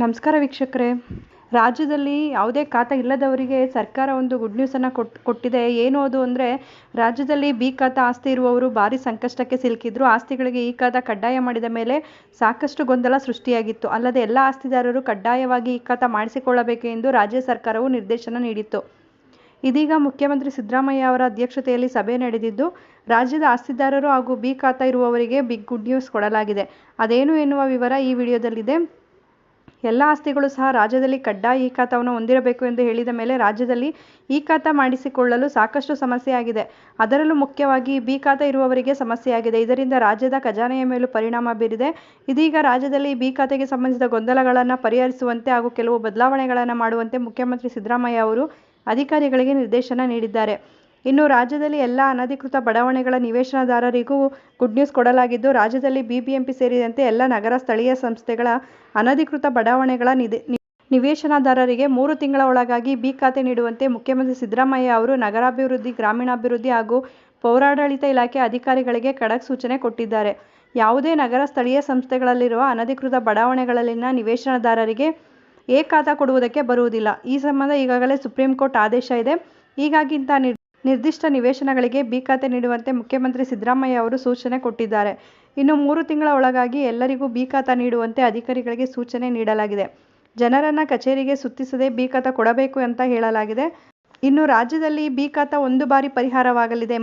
ನಮಸ್ಕಾರ ವೀಕ್ಷಕರೇ. ರಾಜ್ಯದಲ್ಲಿ ಯಾವುದೇ ಖಾತೆ ಇಲ್ಲದವರಿಗೆ ಸರ್ಕಾರ ಒಂದು ಗುಡ್ ನ್ಯೂಸನ್ನು ಕೊಟ್, ಕೊಟ್ಟಿದೆ. ಏನು ಅದು ಅಂದರೆ, ರಾಜ್ಯದಲ್ಲಿ ಬಿ ಖಾತಾ ಆಸ್ತಿ ಇರುವವರು ಭಾರಿ ಸಂಕಷ್ಟಕ್ಕೆ ಸಿಲುಕಿದ್ರು. ಆಸ್ತಿಗಳಿಗೆ ಈ ಖಾತ ಕಡ್ಡಾಯ ಮಾಡಿದ ಮೇಲೆ ಸಾಕಷ್ಟು ಗೊಂದಲ ಸೃಷ್ಟಿಯಾಗಿತ್ತು. ಅಲ್ಲದೆ ಎಲ್ಲ ಆಸ್ತಿದಾರರು ಕಡ್ಡಾಯವಾಗಿ ಈ ಖಾತ ಮಾಡಿಸಿಕೊಳ್ಳಬೇಕು ಎಂದು ರಾಜ್ಯ ಸರ್ಕಾರವು ನಿರ್ದೇಶನ ನೀಡಿತ್ತು. ಇದೀಗ ಮುಖ್ಯಮಂತ್ರಿ ಸಿದ್ದರಾಮಯ್ಯ ಅವರ ಅಧ್ಯಕ್ಷತೆಯಲ್ಲಿ ಸಭೆ ನಡೆದಿದ್ದು, ರಾಜ್ಯದ ಆಸ್ತಿದಾರರು ಹಾಗೂ ಬಿ ಖಾತಾ ಇರುವವರಿಗೆ ಬಿಗ್ ಗುಡ್ ನ್ಯೂಸ್ ಕೊಡಲಾಗಿದೆ. ಅದೇನು ಎನ್ನುವ ವಿವರ ಈ ವಿಡಿಯೋದಲ್ಲಿದೆ. ಎಲ್ಲ ಆಸ್ತಿಗಳು ಸಹ ರಾಜ್ಯದಲ್ಲಿ ಕಡ್ಡಾಯ ಈ ಖಾತಾವನ್ನು ಹೊಂದಿರಬೇಕು ಎಂದು ಹೇಳಿದ ಮೇಲೆ ರಾಜ್ಯದಲ್ಲಿ ಇ ಖಾತಾ ಮಾಡಿಸಿಕೊಳ್ಳಲು ಸಾಕಷ್ಟು ಸಮಸ್ಯೆಯಾಗಿದೆ ಅದರಲ್ಲೂ ಮುಖ್ಯವಾಗಿ ಬಿ ಖಾತಾ ಇರುವವರಿಗೆ ಸಮಸ್ಯೆಯಾಗಿದೆ ಇದರಿಂದ ರಾಜ್ಯದ ಖಜಾನೆಯ ಮೇಲೂ ಪರಿಣಾಮ ಬೀರಿದೆ. ಇದೀಗ ರಾಜ್ಯದಲ್ಲಿ ಬಿ ಖಾತೆಗೆ ಸಂಬಂಧಿಸಿದ ಗೊಂದಲಗಳನ್ನು ಪರಿಹರಿಸುವಂತೆ ಹಾಗೂ ಕೆಲವು ಬದಲಾವಣೆಗಳನ್ನು ಮಾಡುವಂತೆ ಮುಖ್ಯಮಂತ್ರಿ ಸಿದ್ದರಾಮಯ್ಯ ಅವರು ಅಧಿಕಾರಿಗಳಿಗೆ ನಿರ್ದೇಶನ ನೀಡಿದ್ದಾರೆ. ಇನ್ನು ರಾಜ್ಯದಲ್ಲಿ ಎಲ್ಲ ಅನಧಿಕೃತ ಬಡಾವಣೆಗಳ ನಿವೇಶನದಾರರಿಗೂ ಗುಡ್ ನ್ಯೂಸ್ ಕೊಡಲಾಗಿದ್ದು, ರಾಜ್ಯದಲ್ಲಿ ಬಿಬಿಎಂಪಿ ಸೇರಿದಂತೆ ಎಲ್ಲ ನಗರ ಸ್ಥಳೀಯ ಸಂಸ್ಥೆಗಳ ಅನಧಿಕೃತ ಬಡಾವಣೆಗಳ ನಿವೇಶನದಾರರಿಗೆ ಮೂರು ತಿಂಗಳ ಒಳಗಾಗಿ ಬಿ ಖಾತೆ ನೀಡುವಂತೆ ಮುಖ್ಯಮಂತ್ರಿ ಸಿದ್ದರಾಮಯ್ಯ ಅವರು ನಗರಾಭಿವೃದ್ಧಿ, ಗ್ರಾಮೀಣಾಭಿವೃದ್ಧಿ ಹಾಗೂ ಪೌರಾಡಳಿತ ಇಲಾಖೆ ಅಧಿಕಾರಿಗಳಿಗೆ ಖಡಕ್ ಸೂಚನೆ ಕೊಟ್ಟಿದ್ದಾರೆ. ಯಾವುದೇ ನಗರ ಸ್ಥಳೀಯ ಸಂಸ್ಥೆಗಳಲ್ಲಿರುವ ಅನಧಿಕೃತ ಬಡಾವಣೆಗಳಲ್ಲಿನ ನಿವೇಶನದಾರರಿಗೆ ಎ ಕೊಡುವುದಕ್ಕೆ ಬರುವುದಿಲ್ಲ. ಈ ಸಂಬಂಧ ಈಗಾಗಲೇ ಸುಪ್ರೀಂ ಕೋರ್ಟ್ ಆದೇಶ ಇದೆ. ಹೀಗಾಗಿ ಇಂಥ ನಿರ್ದಿಷ್ಟ ನಿವೇಶನಗಳಿಗೆ ಬಿ ಖಾತೆ ನೀಡುವಂತೆ ಮುಖ್ಯಮಂತ್ರಿ ಸಿದ್ದರಾಮಯ್ಯ ಅವರು ಸೂಚನೆ ಕೊಟ್ಟಿದ್ದಾರೆ. ಇನ್ನು ಮೂರು ತಿಂಗಳ ಒಳಗಾಗಿ ಎಲ್ಲರಿಗೂ ಬಿ ಖಾತಾ ನೀಡುವಂತೆ ಅಧಿಕಾರಿಗಳಿಗೆ ಸೂಚನೆ ನೀಡಲಾಗಿದೆ. ಜನರನ್ನ ಕಚೇರಿಗೆ ಸುತ್ತಿಸದೆ ಬಿ ಖಾತಾ ಕೊಡಬೇಕು ಅಂತ ಹೇಳಲಾಗಿದೆ. ಇನ್ನು ರಾಜ್ಯದಲ್ಲಿ ಬಿ ಖಾತಾ ಒಂದು ಬಾರಿ ಪರಿಹಾರವಾಗಲಿದೆ.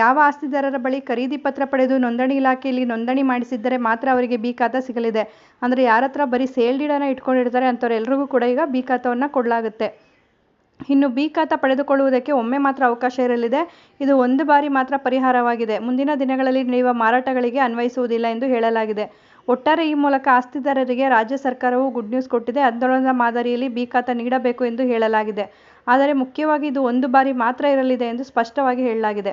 ಯಾವ ಆಸ್ತಿದಾರರ ಬಳಿ ಖರೀದಿ ಪತ್ರ ಪಡೆದು ನೋಂದಣಿ ಇಲಾಖೆಯಲ್ಲಿ ನೋಂದಣಿ ಮಾಡಿಸಿದ್ದರೆ ಮಾತ್ರ ಅವರಿಗೆ ಬಿ ಖಾತ ಸಿಗಲಿದೆ. ಅಂದರೆ ಯಾರತ್ರ ಬರೀ ಸೇಲ್ ಇಟ್ಕೊಂಡಿರ್ತಾರೆ ಅಂಥವ್ರೆಲ್ರಿಗೂ ಕೂಡ ಈಗ ಬಿ ಖಾತವನ್ನು ಕೊಡಲಾಗುತ್ತೆ. ಇನ್ನು ಬಿ ಖಾತ ಪಡೆದುಕೊಳ್ಳುವುದಕ್ಕೆ ಒಮ್ಮೆ ಮಾತ್ರ ಅವಕಾಶ ಇರಲಿದೆ. ಇದು ಒಂದು ಬಾರಿ ಮಾತ್ರ ಪರಿಹಾರವಾಗಿದೆ. ಮುಂದಿನ ದಿನಗಳಲ್ಲಿ ನಡೆಯುವ ಮಾರಾಟಗಳಿಗೆ ಅನ್ವಯಿಸುವುದಿಲ್ಲ ಎಂದು ಹೇಳಲಾಗಿದೆ. ಒಟ್ಟಾರೆ ಈ ಮೂಲಕ ಆಸ್ತಿದಾರರಿಗೆ ರಾಜ್ಯ ಸರ್ಕಾರವು ಗುಡ್ ನ್ಯೂಸ್ ಕೊಟ್ಟಿದೆ. ಆಂದೋಲನದ ಮಾದರಿಯಲ್ಲಿ ಬಿ ಖಾತ ನೀಡಬೇಕು ಎಂದು ಹೇಳಲಾಗಿದೆ. ಆದರೆ ಮುಖ್ಯವಾಗಿ ಇದು ಒಂದು ಬಾರಿ ಮಾತ್ರ ಇರಲಿದೆ ಎಂದು ಸ್ಪಷ್ಟವಾಗಿ ಹೇಳಲಾಗಿದೆ.